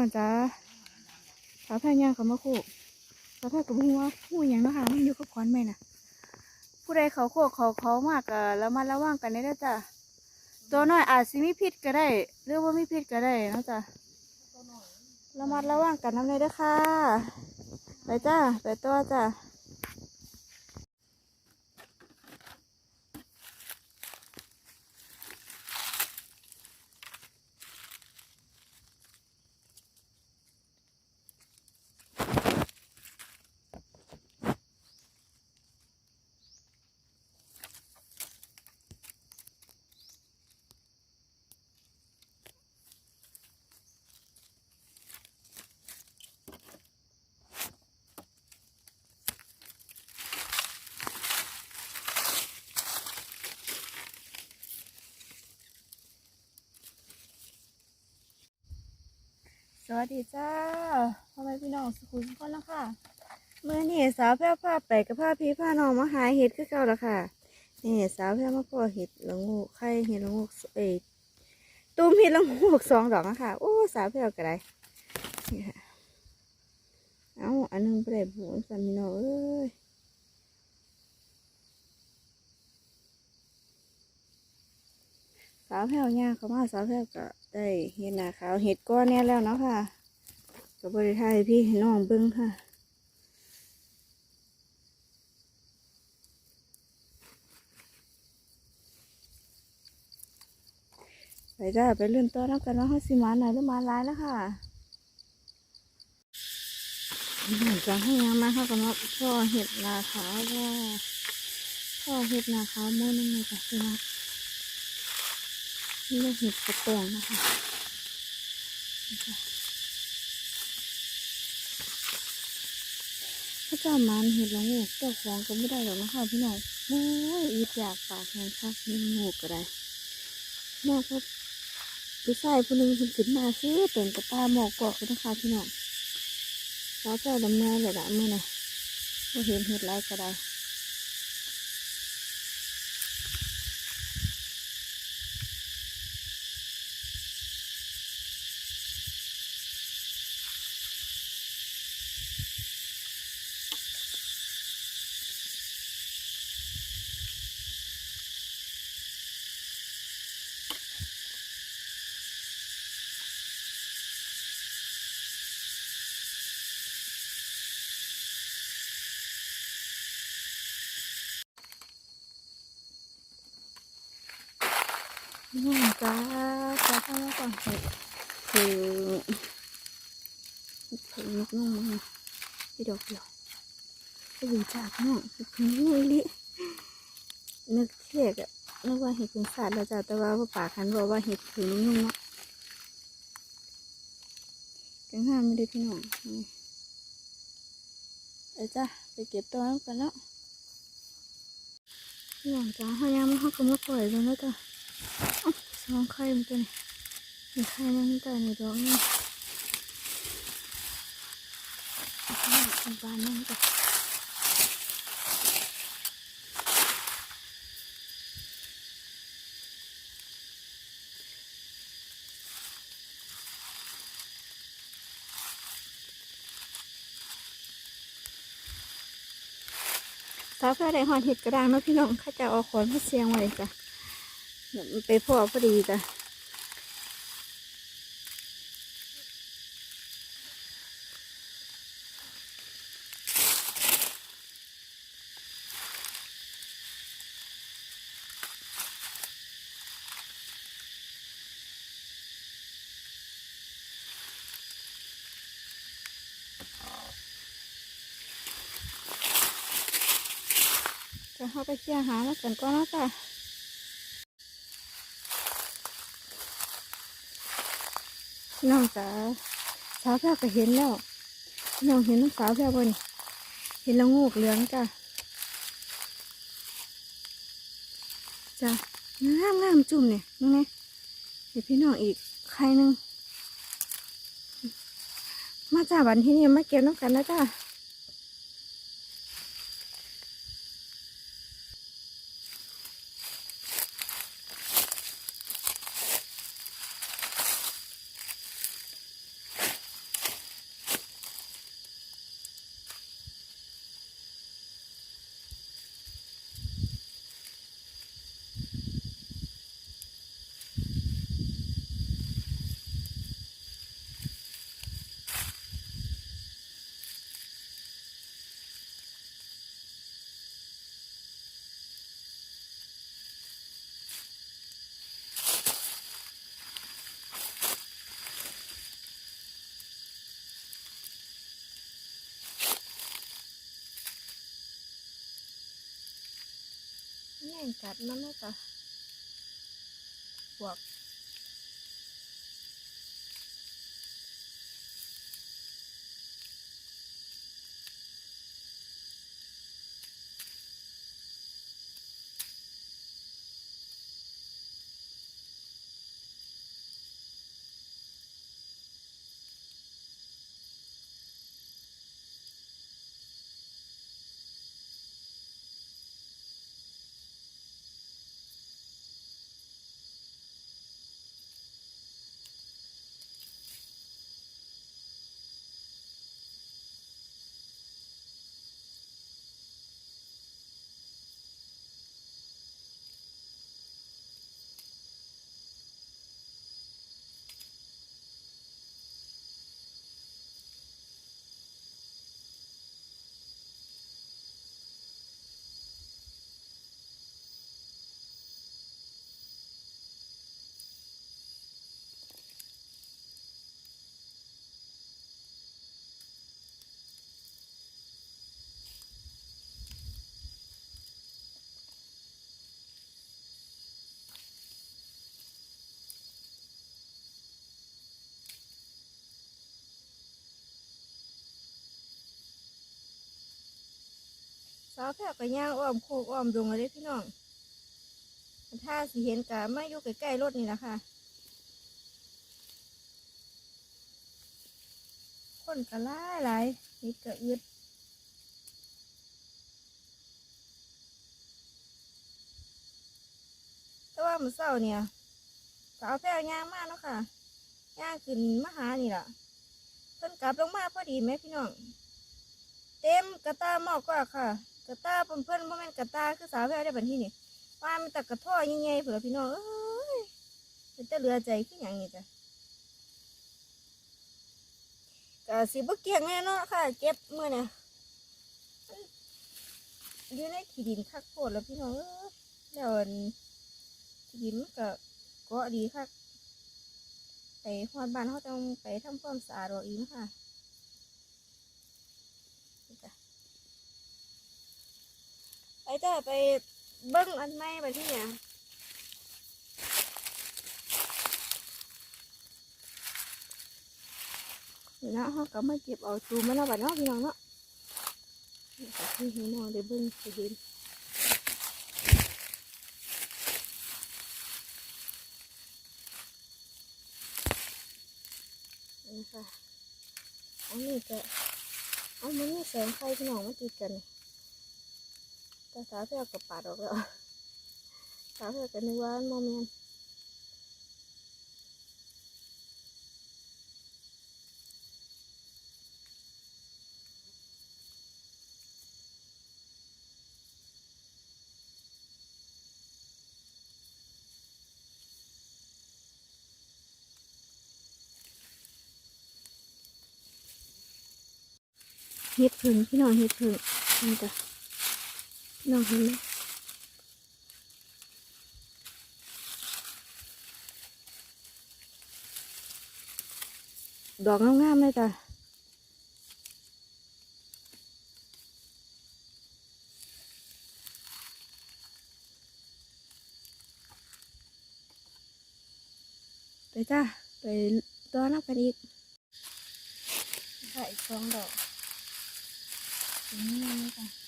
องจ้าสาวแพร่ย่างเขามาโคกสาวแพร่กับหัวหูอย่างนะคะมันอยู่กับขอนไหมน่ะ ผู้ใดเขาโคกเขาเขามากอะแล้วมาระวังกันได้เด้จ้ะตัวน้อยอาจสิมีพิษก็ได้หรือว่ามีพิษก็ได้นะจ้ะระมัดระวังกันน้ำเลยเด้อค่ะ ไปจ้า ไปตัวจ้า สวัสดีจ้าพ่อแม่พี่น้องสุขุมทุกคนล้วค่ะเมื่อนี่สาวแพร่ผ้าไปกับผ้าพี่ผ้าน้องมาหาเห็ดคือเก่าแล้วค่ะนี่สาวแพร่มาก่อเห็ดละงูไข่เห็ดละงูเอ้ยตุ้มเห็ดละงูสองดอกนะคะโอ้สาวแพร่ก็ได้นี่ค่ะเอาอันหนึงไปได้บุญสันพี่น้องเอ้ยสาวแพร่ย่างเขามาสาวแพร่ก็ ได้เห็ดหนาขาวเห็ดก้อนเนี้ยแล้วเนาะค่ะกับบริทายพี่น้องเบิ้งค่ะไปจ้ไปเลื่อนตัวน้ำกันว่าเขาสิมาไหนหรือมาร้ายแล้วค่ะหลังจากให้ยังมาเข้ากันว่าพ่อเห็ดนาขาวว่าพ่อเห็ดนาขาวโม่นึงเลยจ้ะพี่น้อง นี่เห็ดกระแตงนะคะนี่จ้ะพระเจ้ามันเห็ดละงูเจ้าของก็ไม่ได้หรอกนะคะพี่น้องโอ้ยอีดอยากปากแห้งคักนี่งูก็ได้นอกจากผู้ชายผู้หนึ่งคนขึ้นมาซื้อเต็มกระตาหมอกกอกเลยนะคะพี่น้องสาวเจ้าดำเนินเลยละเมื่อน่ะว่เห็นเห็ดไรก็ได้นี่ จ้าจ้าข้ามาก่อนเห็ดคือถึงนิดนึงนะพี่ดอกเดียวก็อยู่จากน้องคืองูอีลินึกเทียกอะนึกว่าเห็ดเป็นสัตว์แล้วจ้าแต่ว่าพ่อป่าคันบอกว่าเห็ดถึงนุ่งเนาะกังห้ามไม่ได้พี่น้องนี่ไปจ้าไปเก็บตัวแล้วกันแล้วพี่น้องจ้าเขายังไม่เขาก็มาปล่อยเลยแล้วจ้า สองไข่มันตัวนี้มีไข่มันแต่ในดอกนี่บานนั่นจ้ะสาวเพื่อได้หอดเห็ดกระด้างเนาะพี่น้องข้าจะเอาขอนมาเสียงไว้จ้ะ ไปพ่อพอดีจ้ะจะเข้าไปเชี่ยหาแล้วกันก็เนาะจ้ะ น้องจ๋าสาวแพร่ก็เห็นแล้วน้องเห็นน้องสาวแพร่บนเห็นละงูกเหลืองจ้ะจ้ะงามงามจุ่มเนี่ยนึงไงเห็นพี่น้องอีกใครหนึ่งมาจ้าวันที่นี่มาเก็บน้องกันนะจ้า กัดนั่นแหละจ๊ะพวกาวแพร่ก็ย่างอ้อมโคกอ้อมดงเลยพี่น้องถ้าสิเห็นกะมาอยู่ใกล้ๆรถนี่แหละค่ะ คนก็หลาหลายนิดก็อึดแต่ว่ามื้อเช้าเนี่ยสาวแพร่ย่างมากเนาะค่ะย่างขึ้นมาหานี่ล่ะเพิ่นกลับลงมาพอดีไหมพี่น้อง เต็มกระตาหมอกกว่าค่ะ กระตาเพิ่นเพิ่นบ่แม่นกระตาคือสาวแพร่ได้บัดนี้นี่ว่ามันต่กระท่อใหญ่ๆพุ่นล่ะพี่น้องเอ้ยเป็นแต่เหลือใจคือหยังนี่จ้ะก็สิบ่เกี่ยงแน่นาะค่ะเก็บมื้อน่ะอยู่ในขี้ดินคักโพดแล้วพี่น้องเอ้ยแล้วอันขี้ดินมันก็เกาะดีคักไปฮอดบ้านเขาต้องไปทำความสะอาดเอาเองค่ะ ไปจ้าไปเบิ้งอันไม่ไปที่เนี่ยนี่นะเขาก็มาเก็บเอาจูมันเอาบัดเนาะพี่น้องเนาะนี่ก็คือให้น้องได้เบิ้งสิเห็นนี่ค่ะอันนี้ก็เอามันนี่แสงไฟพี่น้องมาติดกัน แต่สาวเพื่อกับปาดออกแล้วสาวเพื่อกันนึกว่าโมเมนเห็ดผึ่งพี่น้องเห็ดผึ่งนี่จ้ะ น้องเห็นไหมดอกงามๆเลยจ้ะไปจ้าไปต้อนรับกันอีกใส่สองดอกนี่เลยจ้ะ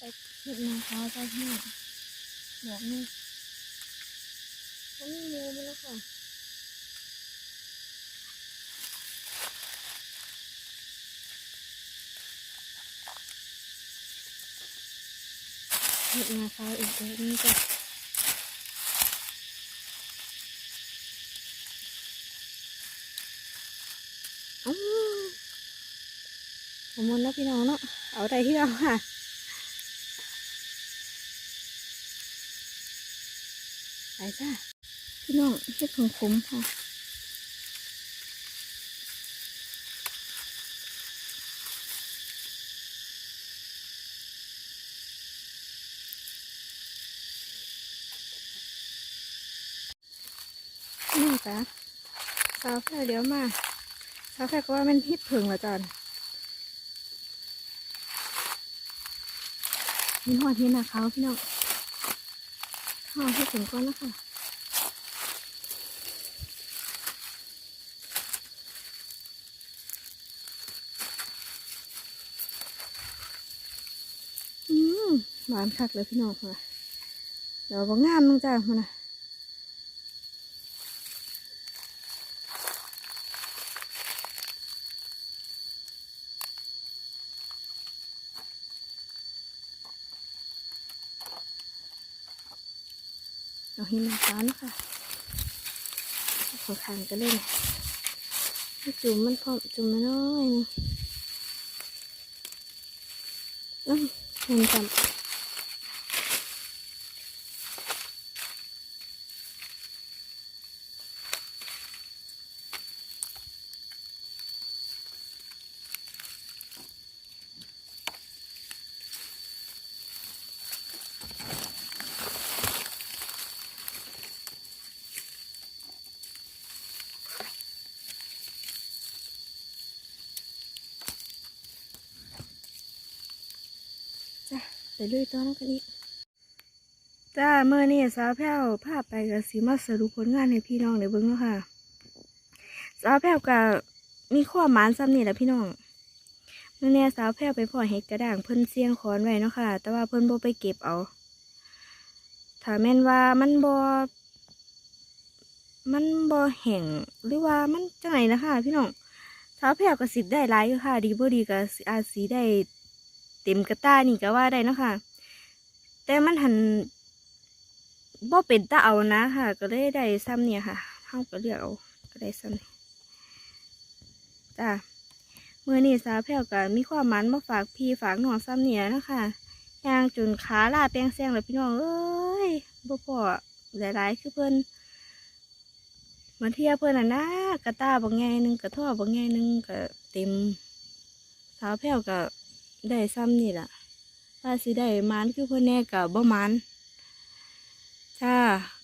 ไปเห็ดนาขาวใส่ให้ดอกนี้อันนี้งูมันแล้วค่ะเห็ดนาขาอีกแล้วนี่จ้ะอ้าวผมมนแล้วพี่น้องเนาะ เอาใจที่เราค่ะ ไปจ้าพี่น้องเฮ็ดของผมค่ะนี่จ้ะสาวแพร่เดี๋ยวมาสาวแพร่ก็ว่ามันฮ็ดเพิงละจอนมีหอดเห็นหนาเขาพี่น้อง ข้าวให้ถึงก่อนนะค่ะอืมหวานคักเลยพี่น้องค่ะเดี๋ยวบางงามนึงจ้ามันนะ หินมาฟ้านะคะขอขางกันเลยจุ่มมันพร้อมจุ่มมาน้อยนึงอืมมันจำ ไปลุยต่อน้ำกันอีกจ้าเมื่อนี่สาวแพ้วพาไปกับสีมาสรุปผลงานให้พี่น้องเดี๋ยวเบิ้งเนาะค่ะ สาวแพ้วกับมีข้อหมานซ้ำนี่แหละพี่น้องเมื่อเนี่ยสาวแพ้วไปพ่อเห็ดกระด่างเพิ่นเสียงคอนไว้เนาะค่ะ แต่ว่าเพิ่นโบไปเก็บเอาถ้าแม่นว่ามันบ่มันบ่แห้งหรือว่ามันจังไหนนะคะพี่น้องสาวแพ้วก็สิได้หลายอยู่ค่ะ ดีบ่ดีก็สิอาจสิได้ เต็มกระต้านี่ก็ว่าได้นะคะแต่มันหันบ่เป็นตาเอานะค่ะ ก็เลยได้ซ้ำเนี่ยค่ะเฮาก็เลือกเอาก็ได้ซ้ำนี่จ้าเมื่อนี้สาวแพ้วก็มีความมันมาฝากพี่ฝากน้องซ้ำเนี่ยนะคะยางจุนขาลาแปลงแซงเลยพี่น้องเอ้ยบ่พอหลายๆคือเพิ่อนมาเทียเพิ่อนน่ะนะกระตาบางแง่หนึงกระท่อบางแง่หนึงก็เต็มสาวแพ้วก็ ได้ซ้ำนี่ล่ะว่าสิได้มันคือพ่อแน่กับบ่มันจ้า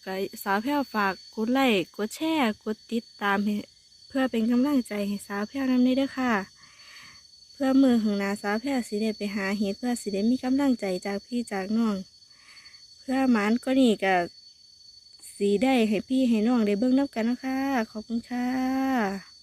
ก็สาวแพ้วฝากกดไลค์กดแชร์กดติดตามเพื่อเป็นกำลังใจให้สาวแพ้วนำนี้ด้วยค่ะ เพื่อมือของนาสาวแพ้วสิได้ไปหาเห็ดเพื่อสิได้มีกำลังใจจากพี่จากน้อง เพื่อมันก็นี่ก็สีได้ให้พี่ให้น้องได้เบิ่งนับกันนะคะขอบคุณค่ะ